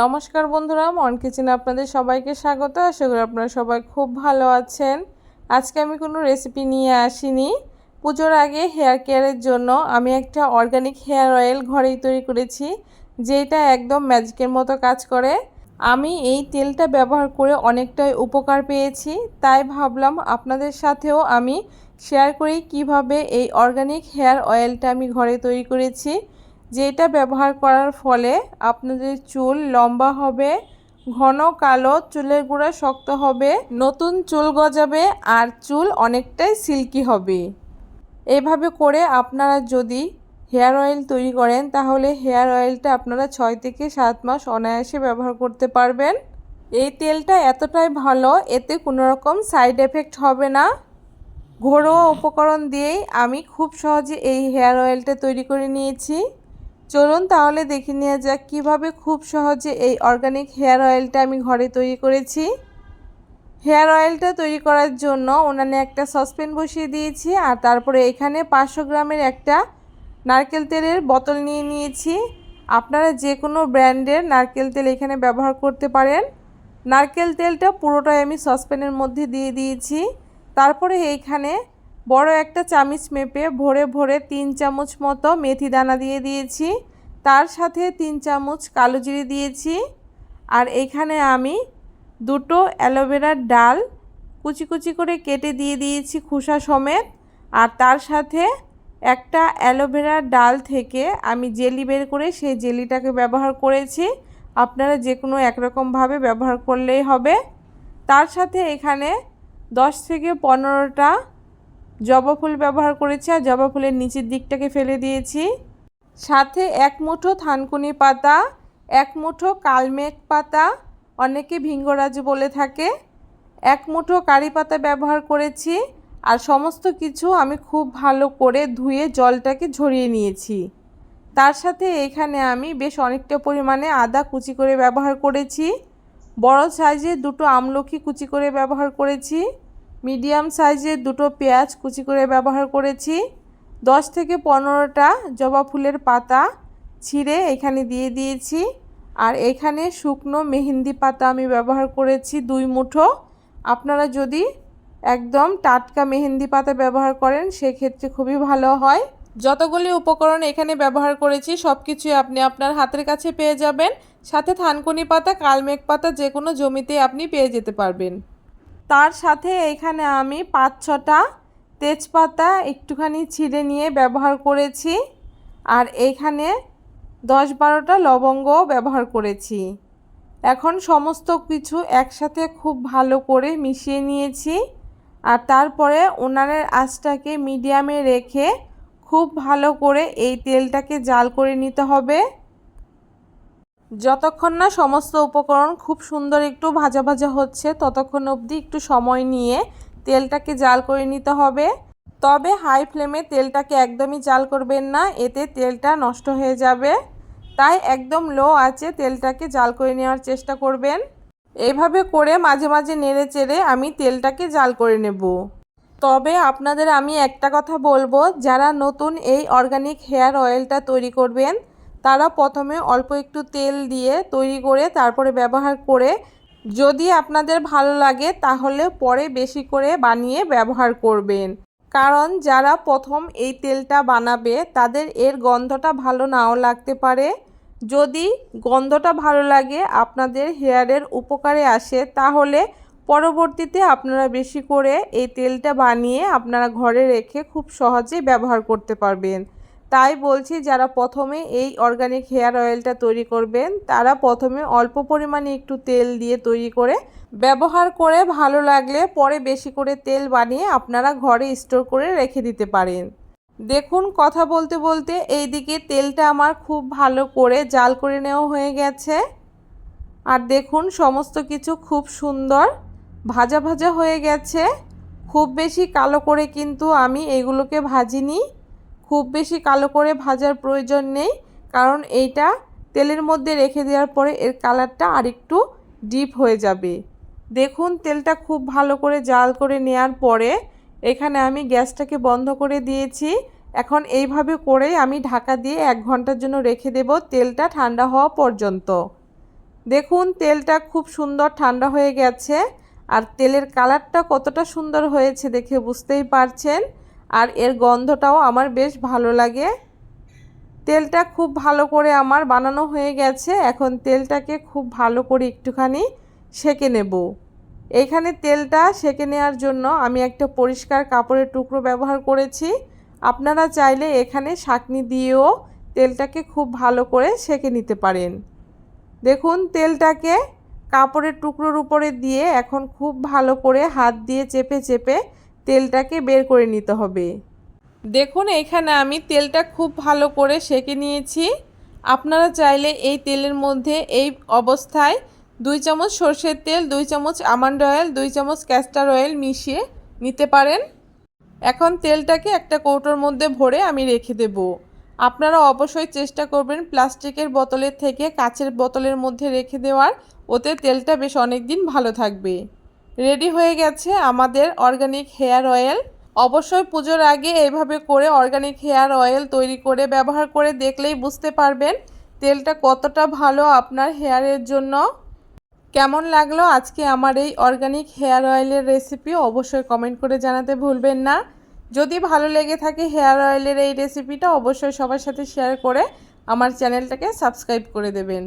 নমস্কার বন্ধুরা, মন কিচেনে আপনাদের সবাইকে স্বাগত। আশা করি আপনারা সবাই খুব ভালো আছেন। আজকে আমি কোনো রেসিপি নিয়ে আসিনি। পুজোর আগে হেয়ার কেয়ারের জন্য আমি একটা অর্গানিক হেয়ার অয়েল ঘরেই তৈরি করেছি, যেটা একদম ম্যাজিকের মতো কাজ করে। আমি এই তেলটা ব্যবহার করে অনেকটাই উপকার পেয়েছি, তাই ভাবলাম আপনাদের সাথেও আমি শেয়ার করি কীভাবে এই অর্গানিক হেয়ার অয়েলটা আমি ঘরে তৈরি করেছি। যেটা ব্যবহার করার ফলে আপনাদের চুল লম্বা হবে, ঘন কালো চুলের গোড়া শক্ত হবে, নতুন চুল গজাবে আর চুল অনেকটাই সিল্কি হবে। এভাবে করে আপনারা যদি হেয়ার অয়েল তৈরি করেন, তাহলে হেয়ার অয়েলটা আপনারা ছয় থেকে সাত মাস অনায়াসে ব্যবহার করতে পারবেন। এই তেলটা এতটাই ভালো, এতে কোনো রকম সাইড এফেক্ট হবে না। ঘরোয়া উপকরণ দিয়েই আমি খুব সহজে এই হেয়ার অয়েলটা তৈরি করে নিয়েছি। চলুন তাহলে দেখে নেওয়া যাক কীভাবে খুব সহজে এই অর্গানিক হেয়ার অয়েলটা আমি ঘরে তৈরি করেছি। হেয়ার অয়েলটা তৈরি করার জন্য ওনানে একটা সসপ্যান বসিয়ে দিয়েছি আর তারপরে এখানে পাঁচশো গ্রামের একটা নারকেল তেলের বোতল নিয়ে নিয়েছি। আপনারা যে কোনো ব্র্যান্ডের নারকেল তেল এখানে ব্যবহার করতে পারেন। নারকেল তেলটা পুরোটাই আমি সসপ্যানের মধ্যে দিয়ে দিয়েছি। তারপরে এইখানে বড় একটা চামচ মেপে ভরে ভরে তিন চামচ মতো মেথি দানা দিয়ে দিয়েছি। তার সাথে তিন চামচ কালো জিরে দিয়েছি। আর এখানে আমি দুটো অ্যালোভেরার ডাল কুচি কুচি করে কেটে দিয়ে দিয়েছি খোসা সমেত। আর তার সাথে একটা অ্যালোভেরার ডাল থেকে আমি জেলি বের করে সেই জেলিটাকে ব্যবহার করেছি। আপনারা যে কোনো একরকমভাবে ব্যবহার করলেই হবে। তার সাথে এখানে দশ থেকে পনেরোটা জবা ফুল ব্যবহার করেছি আর জবা ফুলের নিচের দিকটাকে ফেলে দিয়েছি। সাথে এক মুঠো থানকুনি পাতা, এক মুঠো কালমেঘ পাতা, অনেকে ভিঙ্গরাজ বলে থাকে, এক মুঠো কারি পাতা ব্যবহার করেছি আর সমস্ত কিছু আমি খুব ভালো করে ধুয়ে জলটাকে ঝরিয়ে নিয়েছি। তার সাথে এখানে আমি বেশ অনেকটা পরিমাণে আদা কুচি করে ব্যবহার করেছি, বড় সাইজে দুটো আমলকি কুচি করে ব্যবহার করেছি। মিডিয়াম সাইজের দুটো পেঁয়াজ কুচি করে ব্যবহার করেছি। দশ থেকে পনেরোটা জবা ফুলের পাতা ছিঁড়ে এখানে দিয়ে দিয়েছি। আর এখানে শুকনো মেহেন্দি পাতা আমি ব্যবহার করেছি দুই মুঠো। আপনারা যদি একদম টাটকা মেহেন্দি পাতা ব্যবহার করেন, সেক্ষেত্রে খুবই ভালো হয়। যতগুলি উপকরণ এখানে ব্যবহার করেছি সব কিছুই আপনি আপনার হাতের কাছে পেয়ে যাবেন। সাথে থানকুনি পাতা, কালমেঘ পাতা যে কোনো জমিতে আপনি পেয়ে যেতে পারবেন। তার সাথে এখানে আমি পাঁচ ছটা তেজপাতা একটুখানি ছিঁড়ে নিয়ে ব্যবহার করেছি আর এখানে দশ বারোটা লবঙ্গ ব্যবহার করেছি। এখন সমস্ত কিছু একসাথে খুব ভালো করে মিশিয়ে নিয়েছি আর তারপরে ওনারের আঁচটাকে মিডিয়ামে রেখে খুব ভালো করে এই তেলটাকে জাল করে নিতে হবে। যতক্ষণ না সমস্ত উপকরণ খুব সুন্দর একটু ভাজা ভাজা হচ্ছে, ততক্ষণ অবধি একটু সময় নিয়ে তেলটাকে জাল করে নিতে হবে। তবে হাই ফ্লেমে তেলটাকে একদমই জাল করবেন না, এতে তেলটা নষ্ট হয়ে যাবে। তাই একদম লো আছে তেলটাকে জাল করে নেওয়ার চেষ্টা করবেন। এভাবে করে মাঝে মাঝে নেড়ে চেড়ে আমি তেলটাকে জাল করে নেব। তবে আপনাদের আমি একটা কথা বলব, যারা নতুন এই অর্গানিক হেয়ার অয়েলটা তৈরি করবেন তারা প্রথমে অল্প একটু তেল দিয়ে তৈরি করে তারপরে ব্যবহার করে, যদি আপনাদের ভালো লাগে তাহলে পরে বেশি করে বানিয়ে ব্যবহার করবেন। কারণ যারা প্রথম এই তেলটা বানাবে, তাদের এর গন্ধটা ভালো নাও লাগতে পারে। যদি গন্ধটা ভালো লাগে, আপনাদের হেয়ারের উপকারে আসে, তাহলে পরবর্তীতে আপনারা বেশি করে এই তেলটা বানিয়ে আপনারা ঘরে রেখে খুব সহজে ব্যবহার করতে পারবেন। তাই বলছি যারা প্রথমে এই অর্গানিক হেয়ার অয়েলটা তৈরি করবেন, তারা প্রথমে অল্প পরিমাণে একটু তেল দিয়ে তৈরি করে ব্যবহার করে ভালো লাগলে পরে বেশি করে তেল বানিয়ে আপনারা ঘরে স্টোর করে রেখে দিতে পারেন। দেখুন কথা বলতে বলতে এইদিকে তেলটা আমার খুব ভালো করে জাল করে নেওয়া হয়ে গেছে। আর দেখুন সমস্ত কিছু খুব সুন্দর ভাজা ভাজা হয়ে গেছে। খুব বেশি কালো করে কিন্তু আমি এগুলোকে ভাজিনি। খুব বেশি কালো করে ভাজার প্রয়োজন নেই, কারণ এইটা তেলের মধ্যে রেখে দেওয়ার পরে এর কালারটা আরেকটু ডিপ হয়ে যাবে। দেখুন, তেলটা খুব ভালো করে জাল করে নেওয়ার পরে এখানে আমি গ্যাসটাকে বন্ধ করে দিয়েছি। এখন এইভাবে করে আমি ঢাকা দিয়ে এক ঘণ্টার জন্য রেখে দেব তেলটা ঠান্ডা হওয়া পর্যন্ত। দেখুন, তেলটা খুব সুন্দর ঠান্ডা হয়ে গেছে আর তেলের কালারটা কতটা সুন্দর হয়েছে দেখে বুঝতেই পারছেন। আর এর গন্ধটাও আমার বেশ ভালো লাগে। তেলটা খুব ভালো করে আমার বানানো হয়ে গেছে। এখন তেলটাকে খুব ভালো করে একটুখানি সেকে নেব। এইখানে তেলটা সেকে নেওয়ার জন্য আমি একটা পরিষ্কার কাপড়ের টুকরো ব্যবহার করেছি। আপনারা চাইলে এখানে শাকনি দিয়েও তেলটাকে খুব ভালো করে সেকে নিতে পারেন। দেখুন, তেলটাকে কাপড়ের টুকরোর উপরে দিয়ে এখন খুব ভালো করে হাত দিয়ে চেপে চেপে তেলটাকে বের করে নিতে হবে। দেখুন, এখানে আমি তেলটা খুব ভালো করে সেকে নিয়েছি। আপনারা চাইলে এই তেলের মধ্যে এই অবস্থায় দুই চামচ সর্ষের তেল, দুই চামচ আমন্ড অয়েল, দুই চামচ ক্যাস্টার অয়েল মিশিয়ে নিতে পারেন। এখন তেলটাকে একটা কৌটোর মধ্যে ভরে আমি রেখে দেব। আপনারা অবশ্যই চেষ্টা করবেন প্লাস্টিকের বোতলের থেকে কাচের বোতলের মধ্যে রেখে দেওয়ার। ওতে তেলটা বেশ অনেক দিন ভালো থাকবে। রেডি হয়ে গেছে আমাদের অর্গানিক হেয়ার অয়েল। অবশ্যই পুজোর আগে এইভাবে করে অর্গানিক হেয়ার অয়েল তৈরি করে ব্যবহার করে দেখলেই বুঝতে পারবেন তেলটা কতটা ভালো আপনার হেয়ারের জন্য। কেমন লাগল আজকে আমার এই অর্গানিক হেয়ার অয়েলের রেসিপি অবশ্যই কমেন্ট করে জানাতে ভুলবেন না। যদি ভালো লেগে থাকে হেয়ার অয়েলের এই রেসিপিটা অবশ্যই সবার সাথে শেয়ার করে আমার চ্যানেলটাকে সাবস্ক্রাইব করে দেবেন।